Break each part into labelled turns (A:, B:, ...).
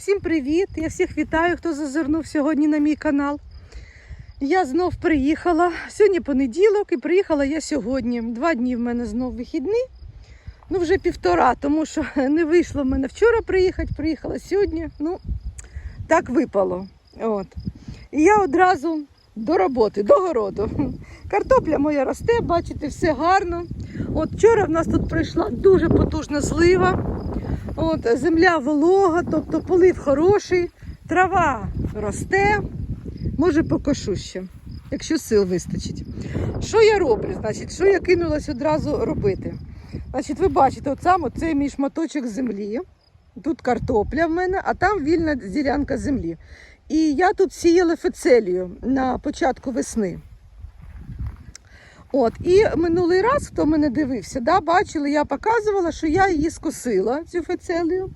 A: Всім привіт! Я всіх вітаю, хто зазирнув сьогодні на мій канал. Я знов приїхала. Сьогодні понеділок і приїхала я сьогодні. Два дні в мене знов вихідні. Ну, вже півтора, тому що не вийшло в мене вчора приїхати, приїхала сьогодні. Ну, так випало. От. І я одразу до роботи, до городу. Картопля моя росте, бачите, все гарно. От вчора в нас тут прийшла дуже потужна злива. От, земля волога, тобто полив хороший, трава росте, може покошу ще, якщо сил вистачить. Що я роблю? Значить, що я кинулась одразу робити? Значить, ви бачите, от сам цей мій шматочок землі. Тут картопля в мене, а там вільна ділянка землі. І я тут сіяла фецелію на початку весни. От, і минулий раз, хто мене дивився, да, бачили, я показувала, що я її скосила, цю фецелію.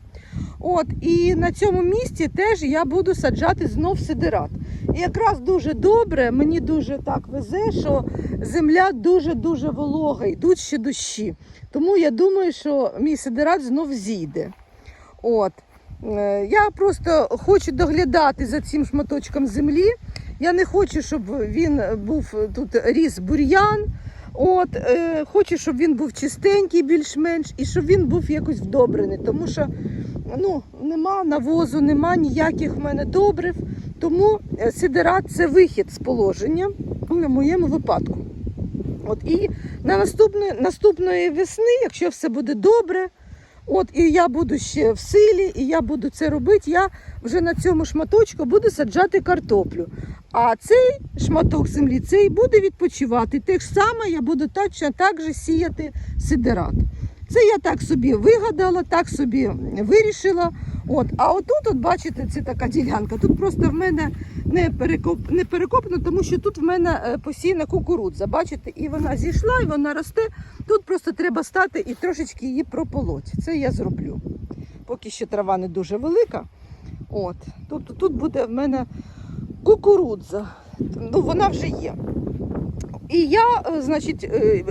A: От, і на цьому місці теж я буду саджати знов сидират. І якраз дуже добре, мені дуже так везе, що земля дуже-дуже волога, йдуть ще дощі. Тому я думаю, що мій сидират знов зійде. От. Е, Я просто хочу доглядати за цим шматочком землі. Я не хочу, щоб він був тут ріс бур'ян. От, е, хочу, щоб він був чистенький, більш-менш, і щоб він був якось вдобрений. Тому що ну, нема навозу, нема ніяких в мене добрив. Тому е, сидерат це вихід з положення ну, на моєму випадку. От, і на наступної, наступної весни, якщо все буде добре, От і я буду ще в силі, і я буду це робити. Я вже на цьому шматочку буду саджати картоплю. А цей шматок землі цей буде відпочивати. Те ж саме я буду точно так же сіяти сидерат. Це я так собі вигадала, так собі вирішила. От, а отут, от бачите, це така ділянка. Тут просто в мене не перекоп, не перекопано, тому що тут в мене е, посіяна кукурудза. Бачите, і вона зійшла, і вона росте. Тут просто треба стати і трошечки її прополоть. Це я зроблю. Поки ще трава не дуже велика. От. Тобто тут буде в мене кукурудза. Ну, вона вже є. І я, е, значить, е,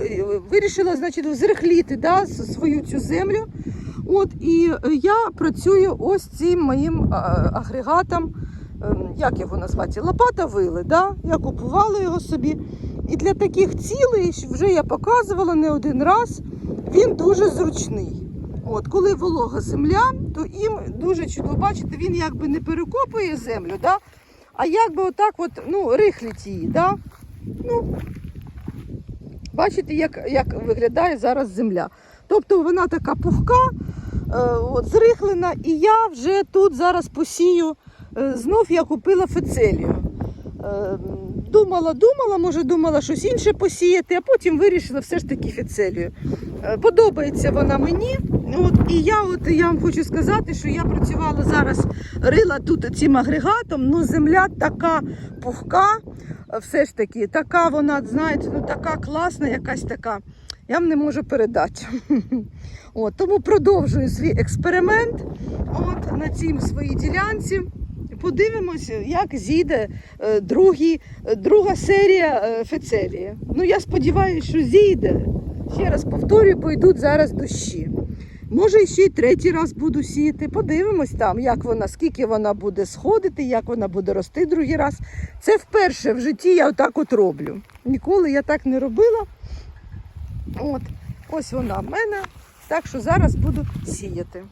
A: вирішила, значить, зрихліти да, свою цю землю. От, і е, я працюю ось цим моїм агрегатом, ем, як його назвати, лопата вили. Да? Я купувала його собі. І для таких цілей, що вже я показувала не один раз, він дуже зручний. От, коли волога земля, то їм дуже чудово бачите, він якби не перекопує землю, да? А якби отак от, ну, рихлить її. Да? Ну, бачите, як, як виглядає зараз земля. Тобто вона така пухка, е, от, зрихлена, і я вже тут зараз посію. Е, знов я купила фецелію. Е, Думала, думала, може думала щось інше посіяти, а потім вирішила все ж таки фіцелію. Подобається вона мені. От, і я от я вам хочу сказати, що я працювала зараз, рила тут цим агрегатом, ну земля така пухка, е, все ж таки, така вона, знаєте, ну така класна, якась така. Я вам не можу передати. От, тому продовжую свій експеримент от, на цій своїй ділянці. Подивимося, як зійде е, другий, е, друга серія фецелії. Ну, я сподіваюся, що зійде. Ще раз повторюю, бо йдуть зараз дощі. Може, ще й третій раз буду сіяти. Подивимось там, як вона, скільки вона буде сходити, як вона буде рости другий раз. Це вперше в житті я отак от роблю. Ніколи я так не робила. От, ось вона в мене. Так що зараз буду сіяти.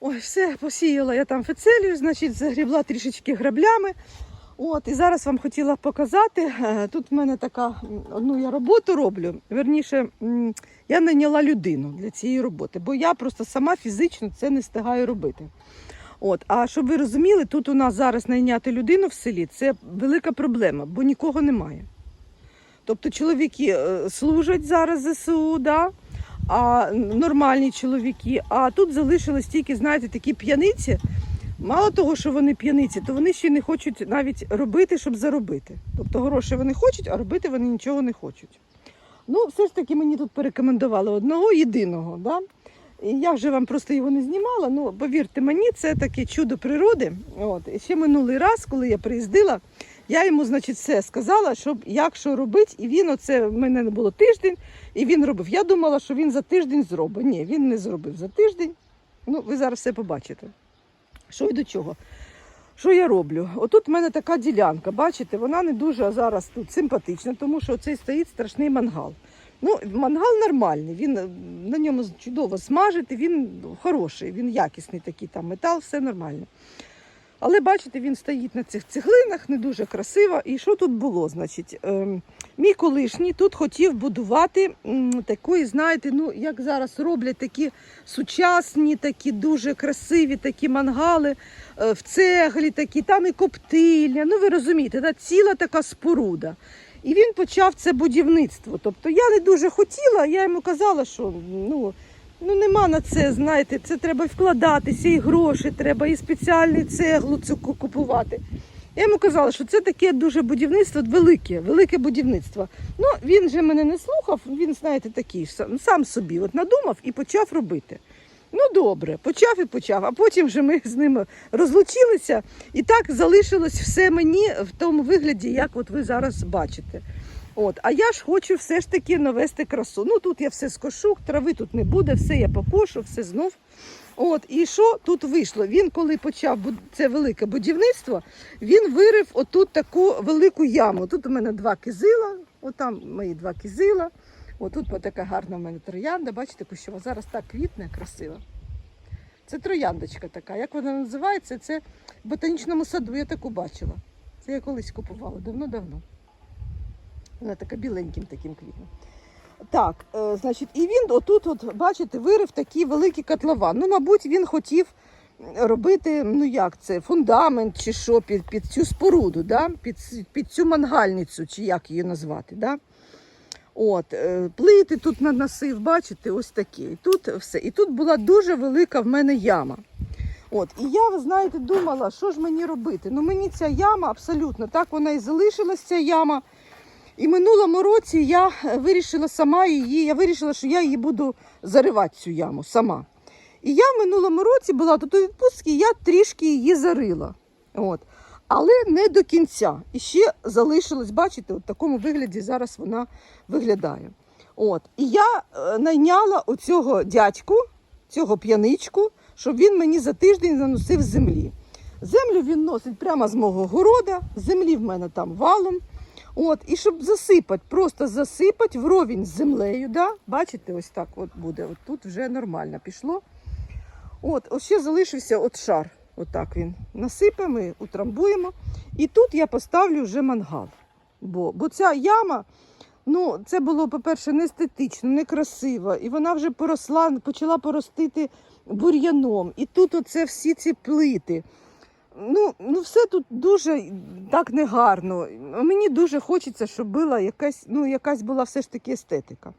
A: Ой, все, посіяла я там фецелію, значить, загрібла трішечки граблями. От, і зараз вам хотіла показати. е, Тут в мене така одну я роботу роблю. Верніше, я найняла людину для цієї роботи, бо я просто сама фізично це не встигаю робити. От, а щоб ви розуміли, тут у нас зараз найняти людину в селі це велика проблема, бо нікого немає. Тобто чоловіки е, служать зараз ЗСУ, да? а нормальні чоловіки. А тут залишились тільки, знаєте, такі п'яниці. Мало того, що вони п'яниці, то вони ще не хочуть навіть робити, щоб заробити. Тобто гроші вони хочуть, а робити вони нічого не хочуть. Ну, все ж таки мені тут порекомендували одного єдиного. Да? І я вже вам просто його не знімала. Ну, повірте мені, це таке чудо природи. От. І ще минулий раз, коли я приїздила, я йому, значить, все сказала, щоб як що робити. І він оце в мене не було тиждень, і він робив. Я думала, що він за тиждень зробить. Ні, він не зробив за тиждень. Ну, ви зараз все побачите. Що й до чого? Що я роблю? Отут в мене така ділянка, бачите, вона не дуже зараз тут симпатична, тому що цей стоїть страшний мангал. Ну, мангал нормальний, він е, на ньому чудово смажити, він хороший, він якісний такий там метал, все нормально. Але бачите, він стоїть на цих цеглинах, не дуже красиво. І що тут було? Значить, ем, мій колишній тут хотів будувати такої, знаєте, ну як зараз роблять такі сучасні, такі дуже красиві такі мангали е, в цеглі, такі, там і коптильня. Ну ви розумієте, та ціла така споруда. І він почав це будівництво. Тобто я не дуже хотіла, я йому казала, що ну, ну нема на це, знаєте, це треба вкладатися, і гроші треба, і спеціальну цеглу цю купувати. Я йому казала, що це таке дуже будівництво, велике, велике будівництво. Ну, він же мене не слухав, він, знаєте, такий сам, сам собі от надумав і почав робити. Ну, добре, почав і почав, а потім вже ми з ними розлучилися, і так залишилось все мені в тому вигляді, як от ви зараз бачите. От, а я ж хочу все ж таки навести красу. Ну тут я все скошу, трави тут не буде, все я покошу, все знов. От, і що тут вийшло? Він, коли почав це велике будівництво, він вирив отут таку велику яму. Тут у мене два кизила, отам мої два кизила. Отут така гарна в мене троянда, бачите, кущова. Зараз так квітне, красиво. Це трояндочка така. Як вона називається? Це в ботанічному саду, я таку бачила. Це я колись купувала, давно-давно. Вона така біленьким таким квітне. Так, е, значить, і він отут, от, бачите, вирив такий великий котлован. Ну, мабуть, він хотів робити, ну як це, фундамент чи що під, під цю споруду, да? під, під цю мангальницю, чи як її назвати. Да? От, е, плити тут наносив, бачите, ось такі. І тут все. І тут була дуже велика в мене яма. От, і я, ви знаєте, думала, що ж мені робити. Ну мені ця яма абсолютно так вона і залишилась, ця яма. І минулому році я е, вирішила сама її, я вирішила, що я її буду заривати цю яму сама. І я в минулому році була тут у відпустці, я трішки її зарила. От. Але не до кінця. І ще залишилось, бачите, в такому вигляді зараз вона виглядає. От. І я е, найняла оцього дядьку, цього п'яничку, щоб він мені за тиждень заносив землі. Землю він носить прямо з мого города, землі в мене там валом. От, і щоб засипати, просто засипати вровень з землею. Да? Бачите, ось так от буде. От тут вже нормально пішло. От, ось ще залишився от шар. Отак він насипемо, і утрамбуємо. І тут я поставлю вже мангал. Бо, бо ця яма, ну, це було, по-перше, не естетично, не красиво. І вона вже поросла, почала поростити бур'яном. І тут оце всі ці плити. Ну, ну все тут дуже так негарно. Мені дуже хочеться, щоб була якась, ну, якась була все ж таки естетика.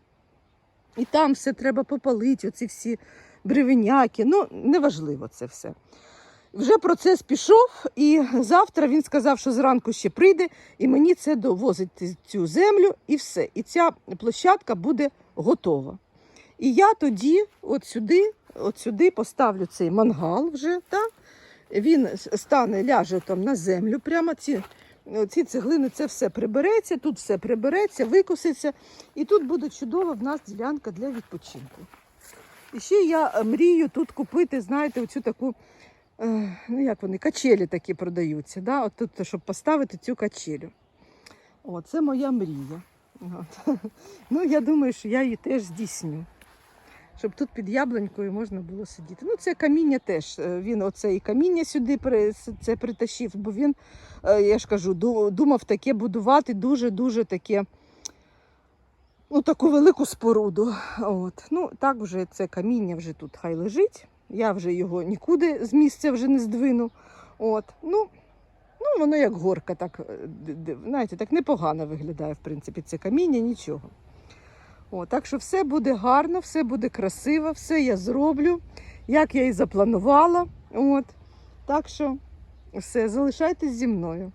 A: І там все треба попалити, оці всі бревеняки. Ну, неважливо це все. Вже процес пішов, і завтра він сказав, що зранку ще прийде, і мені це довозить цю землю, і все. І ця площадка буде готова. І я тоді, от сюди, от сюди поставлю цей мангал вже, так? Він стане, ляже там на землю, прямо ці, ці цеглини, це все прибереться, тут все прибереться, викоситься, і тут буде чудова в нас ділянка для відпочинку. І ще я е, мрію тут купити, знаєте, оцю таку, е, ну як вони, качелі такі продаються, да? От тут, щоб поставити цю качелю. О, це моя мрія. От. Ну, я думаю, що я її теж здійсню. Щоб тут під яблунькою можна було сидіти. Ну, це каміння теж. е, Він оце і каміння сюди це притащив, бо він, е, я ж кажу, думав таке будувати дуже-дуже таке, ну, таку велику споруду. От. Ну, так вже це каміння вже тут хай лежить. Я вже його нікуди з місця вже не здвину. От. Ну, ну, воно як горка, так, е, знаєте, так непогано виглядає, в принципі, це каміння, нічого. О, так що все буде гарно, все буде красиво, все я зроблю, як я і запланувала. От. Так що все, залишайтесь зі мною.